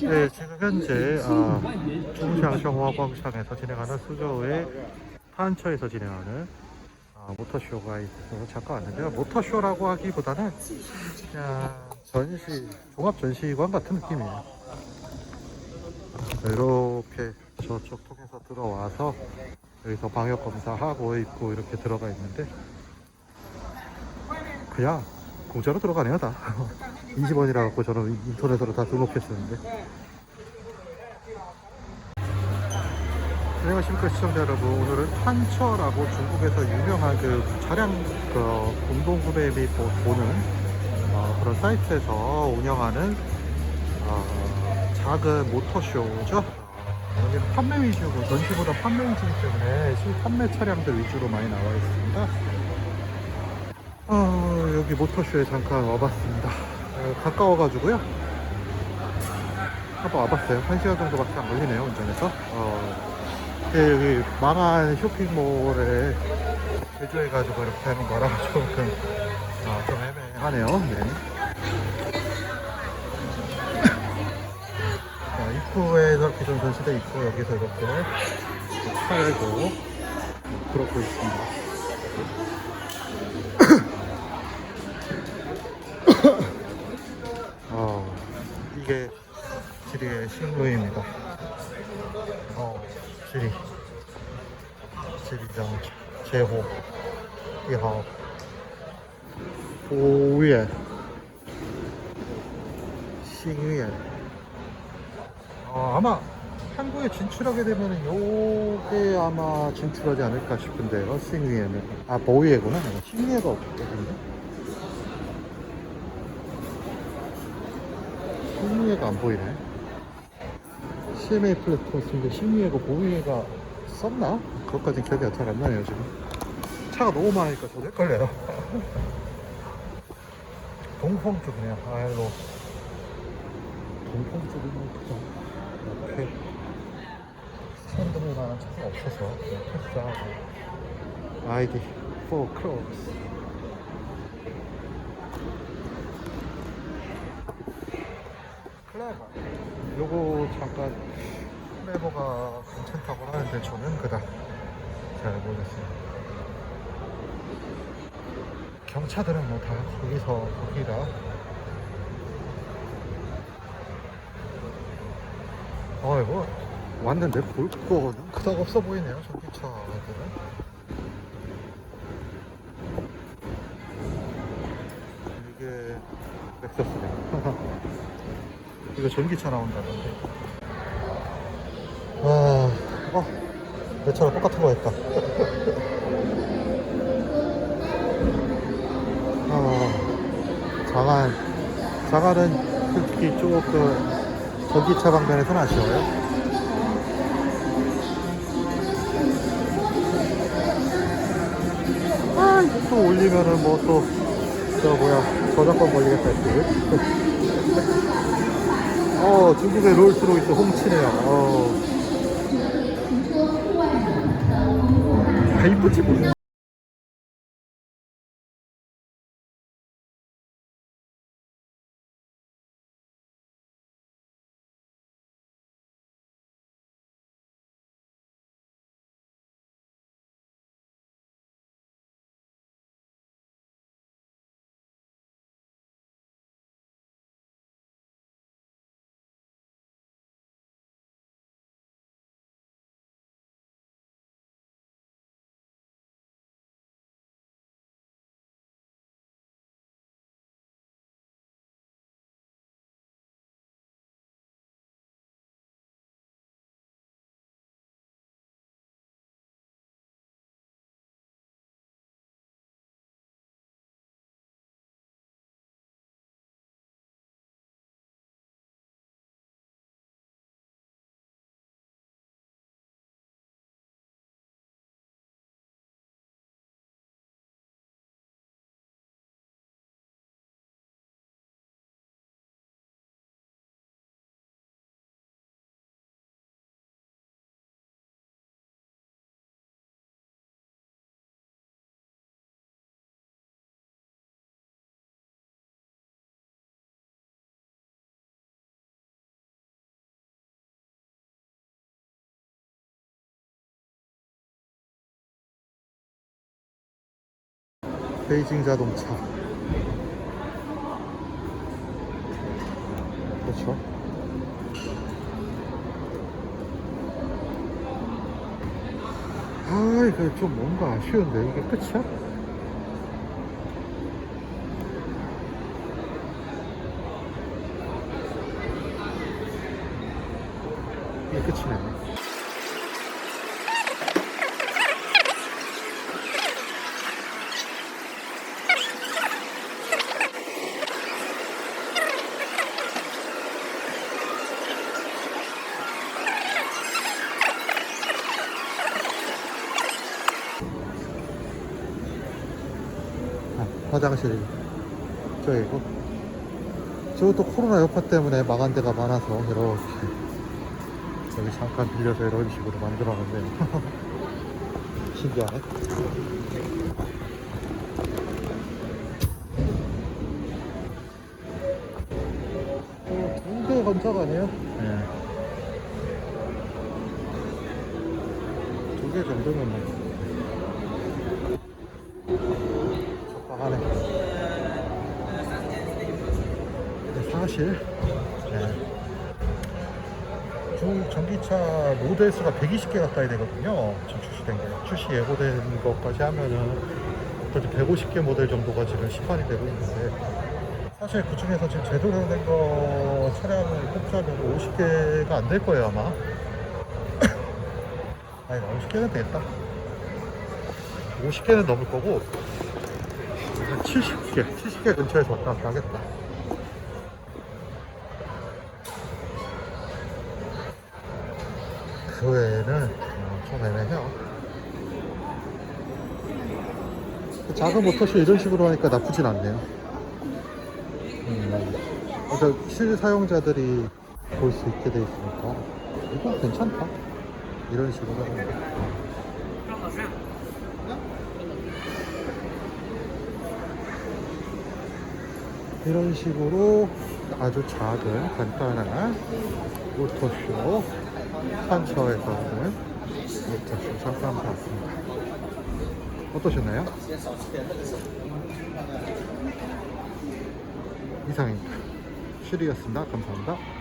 네, 지금 현재 아, 중시앙시황화광장에서 진행하는 수저의 탄처에서 진행하는 아, 모터쇼가 있어서 잠깐 왔는데요. 모터쇼라고 하기보다는 그냥 전시, 종합 전시관 같은 느낌이에요. 이렇게 저쪽 통해서 들어와서 여기서 방역 검사하고 있고 이렇게 들어가 있는데 그냥 공짜로 들어가네요 다 20원이라 갖고 저는 인터넷으로 다 등록했었는데. 안녕하십니까 시청자 여러분. 오늘은 탄처라고 중국에서 유명한 그 차량 그 공동 구매 및 보- 보는 어, 그런 사이트에서 운영하는 어, 작은 모터쇼죠. 어, 여기는 판매 위주고 전시보다 판매 위주이기 때문에 실판매 차량들 위주로 많이 나와 있습니다. 어, 여기 모터쇼에 잠깐 와봤습니다. 어, 가까워가지고요. 한번 와봤어요. 한 시간 정도밖에 안 걸리네요, 운전해서. 어, 예, 여기 망한 쇼핑몰에 개조해가지고 이렇게 하는 거라 조금, 어, 좀 애매하네요. 네. 자, 입구에 이렇게 좀 전시돼 있고, 여기서 이렇게 팔고, 그렇고 있습니다. 이게 지리의 신루입니다. 어, 지리. 지리장 제호. 이하오. 보위에. 싱위에. 어, 아마 한국에 진출하게 되면 요게 아마 진출하지 않을까 싶은데요. 싱위에는. 아, 보위에구나. 싱위에가 없거든요. 신유해가 안 보이네. CMA 플랫폼인데 신유해가 보유해가 썼나? 그것까지 기억이 잘 안 나네요 지금. 차가 너무 많으니까 저도 헷갈려요. 동성 쪽이네요. 아일로. 동성 쪽이면 그죠. 이렇게 사람들을 만한 차가 없어서 패스하고 아이디 4 크로스. 클레버 요거 잠깐 클레버가 괜찮다고 하는데 저는 그닥 잘 모르겠어요 경차들은 뭐 다 거기서 거기라 어 이거 왔는데 볼 거는 그닥 없어 보이네요 전기차들은. 이게 렉서스네 이거 전기차 나온다던데. 와, 어, 내 차랑 똑같은 거 했다. 어, 장안, 장안은 솔직히 조금 전기차 방면에서는 아쉬워요. 아, 또 올리면은 뭐 또, 저 뭐야, 저작권 걸리겠다 했지. 어, 중국의 롤스로이스 홍치네요. 어. 아, 이쁘지 뭐. 베이징 자동차. 그렇죠. 아, 이거 좀 뭔가 아쉬운데 이게 끝이야? 이게 끝이네. 화장실 저이고 저것도 코로나 여파 때문에 망한 데가 많아서 이렇게 여기 잠깐 빌려서 이런 식으로 만들어놨네요 신기하네. 어, 두개 건져가네요? 네. 두 개 정도면 뭐 적당하네. 네, 사실 네. 중 전기차 모델 수가 120개 가까이 되거든요. 지금 출시된 게 출시 예고된 것까지 하면은 거의 150개 모델 정도가 지금 시판이 되고 있는데 사실 그 중에서 지금 제대로 된거 차량을 뽑자면 50개가 안 될 거예요 아마. 아니 50개는 되겠다. 50개는 넘을 거고 한 70개, 70개 근처에서 왔다 갔다 하겠다. 그 외에는 어. 그 작은 모터쇼 이런 식으로 하니까 나쁘진 않네요. 음, 그러니까 실 사용자들이 볼 수 있게 돼 있으니까 이건 괜찮다. 이런 식으로 하는 거. 이런 식으로 아주 작은 간단한 모터쇼 판처에서 하는 모터쇼 잠깐 봤습니다. 어떠셨나요? 이상입니다. 슈리였습니다. 감사합니다.